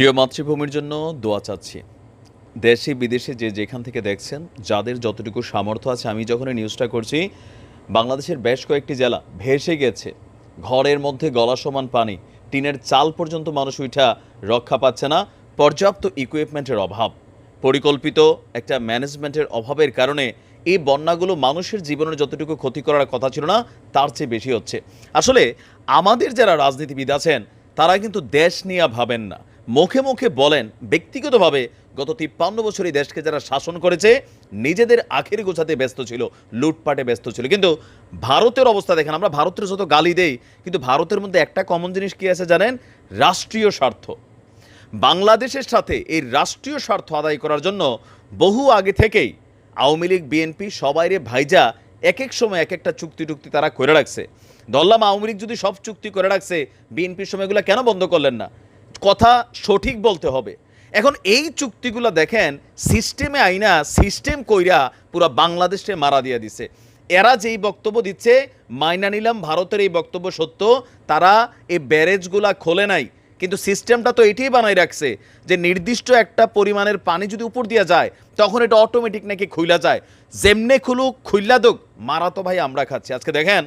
প্রিয় মাতৃভূমির জন্য দোয়া চাচ্ছি। দেশে, বিদেশে যে যেখান থেকে দেখছেন, যাদের যতটুকু সামর্থ্য আছে, আমি যখন নিউজটা করছি, বাংলাদেশের বেশ কয়েকটি জেলা ভেসে গেছে। ঘরের মধ্যে গলা সমান পানি, টিনের চাল পর্যন্ত মানুষ উঠা রক্ষা পাচ্ছে না, পর্যাপ্ত ইকুইপমেন্টের অভাব। পরিকল্পিত একটা ম্যানেজমেন্টের অভাবের কারণে এই বন্যাগুলো মানুষের জীবনের যতটুকু ক্ষতি করার কথা ছিল না, তার চেয়ে বেশি হচ্ছে। আসলে আমাদের যারা রাজনীতিবিদ আছেন, তারা কিন্তু দেশ নিয়ে ভাবেন না। মুখে মুখে বলেন, ব্যক্তিগতভাবে গত তিপ্পান্ন বছর এই দেশকে যারা শাসন করেছে, নিজেদের আখের গোছাতে ব্যস্ত ছিল, লুটপাটে ব্যস্ত ছিল। কিন্তু ভারতের অবস্থা দেখেন, আমরা ভারতের যত গালি দেই, কিন্তু ভারতের মধ্যে একটা কমন জিনিস কী আছে জানেন? রাষ্ট্রীয় স্বার্থ। বাংলাদেশের সাথে এই রাষ্ট্রীয় স্বার্থ আদায় করার জন্য বহু আগে থেকেই আওয়ামী লীগ, বিএনপি সবাইরে ভাইজা এক এক সময় এক একটা চুক্তি টুক্তি তারা করে রাখছে। দল্লাম আওয়ামী লীগ যদি সব চুক্তি করে রাখছে, বিএনপির সময়গুলো কেন বন্ধ করলেন না? কথা সঠিক বলতে হবে। এখন এই চুক্তিগুলো দেখেন, সিস্টেমে আইনা, সিস্টেম কইরা পুরো বাংলাদেশে মারা দিয়ে দিছে। এরা যেই বক্তব্য দিচ্ছে, মাইনা নিলাম, ভারতের এই বক্তব্য সত্য, তারা এই ব্যারেজগুলা খোলে নাই। কিন্তু সিস্টেমটা তো এটাই বানাই রাখছে যে নির্দিষ্ট একটা পরিমাণের পানি যদি উপর দিয়ে যায়, তখন এটা অটোমেটিক নাকি খুইলা যায়। যেমনে খুলুক, খুইলা দোক, মারা তো ভাই আমরা খাচ্ছি। আজকে দেখেন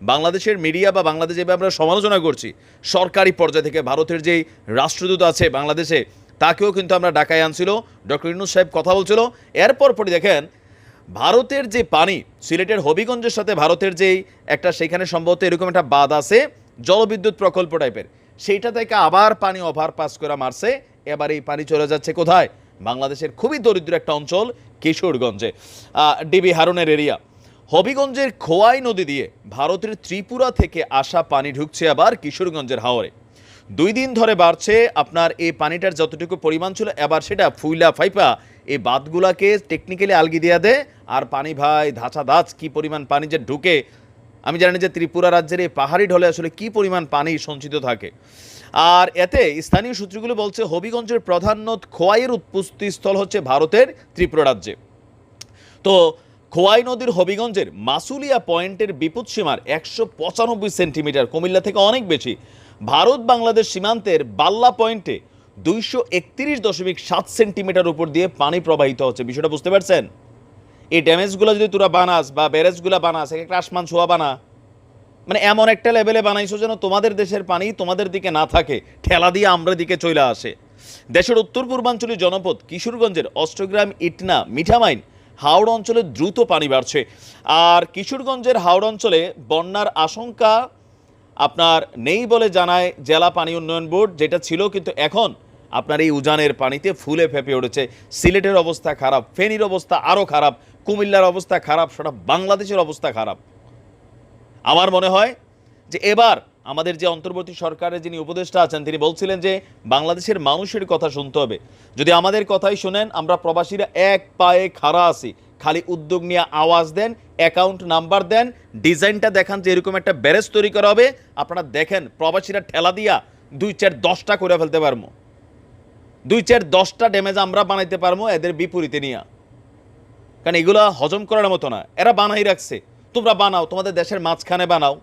বাংলাদেশের মিডিয়া বা বাংলাদেশ যেভাবে আমরা সমালোচনা করছি। সরকারি পর্যায় থেকে ভারতের যেই রাষ্ট্রদূত আছে বাংলাদেশে, তাকেও কিন্তু আমরা ডাকায় আনছিল। ডক্টর ইনুস সাহেব কথা বলছিল। এরপর পরে দেখেন, ভারতের যে পানি, সিলেটের হবিগঞ্জের সাথে ভারতের যেই একটা সেখানে সম্ভবত এরকম একটা বাঁধ আছে, জলবিদ্যুৎ প্রকল্প টাইপের, সেইটা থেকে আবার পানি ওভার পাস করে মারছে। এবার এই পানি চলে যাচ্ছে কোথায়? বাংলাদেশের খুবই দরিদ্র একটা অঞ্চল, কিশোরগঞ্জে। ডিবি হারুনের এরিয়া। হবিগঞ্জের খোয়াই নদী দিয়ে ভারতের ত্রিপুরা থেকে আসা পানি ঢুকছে আবার কিশোরগঞ্জের হাওরে। দুই দিন ধরে বাড়ছে আপনার এই পানিটার যতটুকু পরিমাণ ছিল, এবার সেটা ফুইলা ফাইপা এই বাঁধগুলাকে টেকনিক্যালি আলগি দিয়ে দেয় আর পানি ভাই, ধাঁচা ধাঁচ, কি পরিমাণ পানি যে ঢুকে। আমি জানি যে ত্রিপুরা রাজ্যের এই পাহাড়ি ঢলে আসলে কি পরিমাণ পানি সঞ্চিত থাকে। আর এতে স্থানীয় সূত্রগুলো বলছে, হবিগঞ্জের প্রধান নদ খোয়াইয়ের উৎপত্তিস্থল হচ্ছে ভারতের ত্রিপুরা রাজ্যে। তো খোয়াই নদীর হবিগঞ্জের মাসুলিয়া পয়েন্টের বিপদ সীমার একশো পঁচানব্বই সেন্টিমিটার কুমিল্লা থেকে অনেক বেশি। ভারত বাংলাদেশ সীমান্তের বাল্লা পয়েন্টে দুইশো একত্রিশ দশমিক সাত সেন্টিমিটার উপর দিয়ে পানি প্রবাহিত হচ্ছে। বিষয়টা বুঝতে পারছেন? এই ড্যামেজগুলো যদি তোরা বানাস বা ব্যারেজগুলো বানাস, এক আসমান ছোঁয়া বানা। মানে এমন একটা লেভেলে বানাইছো যেন তোমাদের দেশের পানি তোমাদের দিকে না থাকে, ঠেলা দিয়ে আমরা দিকে চলে আসে। দেশের উত্তর পূর্বাঞ্চলীয় জনপদ কিশোরগঞ্জের অষ্টগ্রাম ইটনা মিঠামাইন হাওড় অঞ্চলে দ্রুত পানি বাড়ছে। আর কিশোরগঞ্জের হাওড় অঞ্চলে বন্যার আশঙ্কা আপনার নেই বলে জানায় জেলা পানি উন্নয়ন বোর্ড, যেটা ছিল কিন্তু এখন আপনার এই উজানের পানিতে ফুলে ফেপে উঠেছে। সিলেটের অবস্থা খারাপ, ফেনীর অবস্থা আরও খারাপ, কুমিল্লার অবস্থা খারাপ সেটা বাংলাদেশের অবস্থা খারাপ। আমার মনে হয় যে এবার আমাদের যে অন্তর্বর্তী সরকারের যিনি উপদেষ্টা আছেন, তিনি বলছিলেন যে বাংলাদেশের মানুষের কথা শুনতে হবে। যদি আমাদের কথাই শোনেন, আমরা প্রবাসীরা এক পায়ে খাড়া আছি। খালি উদ্যোগ নিয়ে আওয়াজ দেন অ্যাকাউন্ট নাম্বার দেন ডিজাইনটা দেখান যে এরকম একটা ব্যারেজ তৈরি করা হবে। আপনারা দেখেন, প্রবাসীরা ঠেলা দিয়া দুই চার দশটা করে ফেলতে পারব। দুই চার দশটা ড্যামেজ আমরা বানাইতে পারব এদের বিপরীতে নিয়ে। কারণ এগুলো হজম করার মতো না। এরা বানাই রাখছে। তোমরা বানাও, তোমাদের দেশের মাঝখানে বানাও।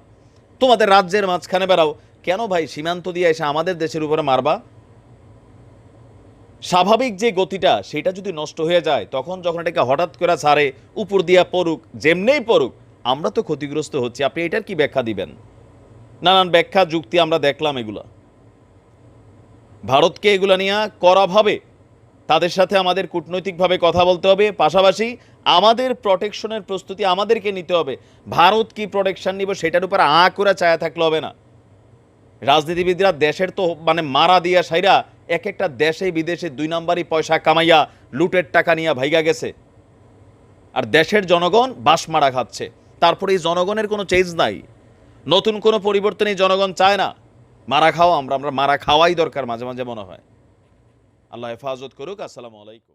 তোমাদের রাজ্যের মাঝখানে বেড়াও। কেন ভাই সীমান্ত দিয়ে এসে আমাদের দেশের উপরে মারবা? স্বাভাবিক যে গতিটা, সেটা যদি নষ্ট হয়ে যায়, তখন যখন এটাকে হঠাৎ করে ছাড়ে উপর দিয়া পড়ুক, যেমনেই পড়ুক, আমরা তো ক্ষতিগ্রস্ত হচ্ছি। আপনি এটার কি ব্যাখ্যা দিবেন? নানান ব্যাখ্যা, যুক্তি আমরা দেখলাম এগুলা। ভারতকে এগুলা নিয়ে করাভাবে তাদের সাথে আমাদের কূটনৈতিকভাবে কথা বলতে হবে। পাশাপাশি আমাদের প্রোটেকশনের প্রস্তুতি আমাদেরকে নিতে হবে। ভারত কি প্রোটেকশন নিব সেটার উপর আ করে চায়া থাকলে হবে না। রাজনীতিবিদরা দেশের তো মানে মারা দিয়া সাইরা এক একটা দেশে বিদেশে দুই নাম্বারই পয়সা কামাইয়া লুটের টাকা নিয়ে ভাইগা গেছে। আর দেশের জনগণ বাস মারা খাচ্ছে। তারপরে এই জনগণের কোনো চেঞ্জ নাই। নতুন কোনো পরিবর্তন এই জনগণ চায় না। মারা খাওয়া আমরা আমরা মারা খাওয়াই দরকার মাঝে মাঝে মনে হয়। আল্লাহ হেফাজত করুক। আসসালামু আলাইকুম।